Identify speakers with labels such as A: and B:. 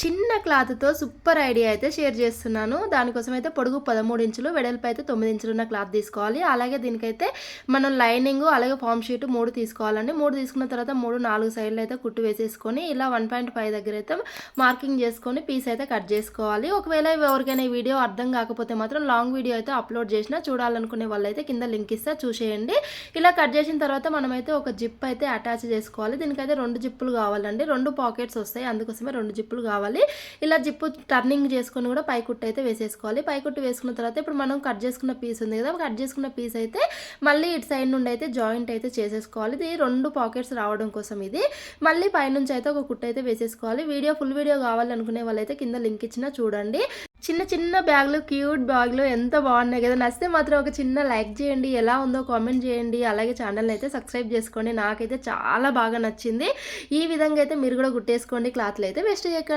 A: చిన్న క్లాత్తో super idea అయితే షేర్ చేస్తున్నాను. దానికోసం అయితే పొడుగు పదమూడు ఇంచులు వెడల్పు అయితే తొమ్మిది ఇంచులు ఉన్న క్లాత్ తీసుకోవాలి. అలాగే దీనికైతే మనం లైనింగ్ అలాగే ఫామ్ షీట్ మూడు తీసుకోవాలండి. మూడు తీసుకున్న తర్వాత మూడు నాలుగు సైడ్లు అయితే కుట్టు వేసేసుకొని ఇలా వన్ పాయింట్ ఫైవ్ దగ్గర అయితే మార్కింగ్ చేసుకొని పీస్ అయితే కట్ చేసుకోవాలి. ఒకవేళ ఎవరికైనా ఈ వీడియో అర్థం కాకపోతే మాత్రం లాంగ్ వీడియో అయితే అప్లోడ్ చేసినా చూడాలనుకునే వాళ్ళు అయితే కింద లింక్ ఇస్తా చూసేయండి. ఇలా కట్ చేసిన తర్వాత మనమైతే ఒక జిప్ అయితే అటాచ్ చేసుకోవాలి. దీనికైతే రెండు జిప్పులు కావాలండి. రెండు పాకెట్స్ వస్తాయి. అందుకోసమే రెండు జిప్పులు కావాలి ఇలా జిప్పు టర్నింగ్ చేసుకొని కూడా పైకుట్టు అయితే వేసేసుకోవాలి. పైకుట్టు వేసుకున్న తర్వాత ఇప్పుడు మనం కట్ చేసుకున్న పీస్ ఉంది కదా కట్ చేసుకున్న పీస్ అయితే మళ్ళీ ఇటు సైడ్ నుండి అయితే జాయింట్ అయితే చేసేసుకోవాలి. ఇది రెండు పాకెట్స్ రావడం కోసం ఇది. మళ్ళీ పైనుంచి అయితే ఒక కుట్టు అయితే వేసేసుకోవాలి. వీడియో ఫుల్ వీడియో కావాలనుకునే వాళ్ళైతే కింద లింక్ ఇచ్చినా చూడండి. చిన్న చిన్న బ్యాగ్లు క్యూట్ బ్యాగ్లు ఎంత బాగున్నాయి కదా. నచ్చితే మాత్రం ఒక చిన్న లైక్ చేయండి. ఎలా ఉందో కామెంట్ చేయండి. అలాగే ఛానల్ని అయితే సబ్స్క్రైబ్ చేసుకోండి. నాకైతే చాలా బాగా నచ్చింది. ఈ విధంగా అయితే మీరు కూడా గుట్టేసుకోండి క్లాత్లు అయితే వేస్ట్ చేయకండి.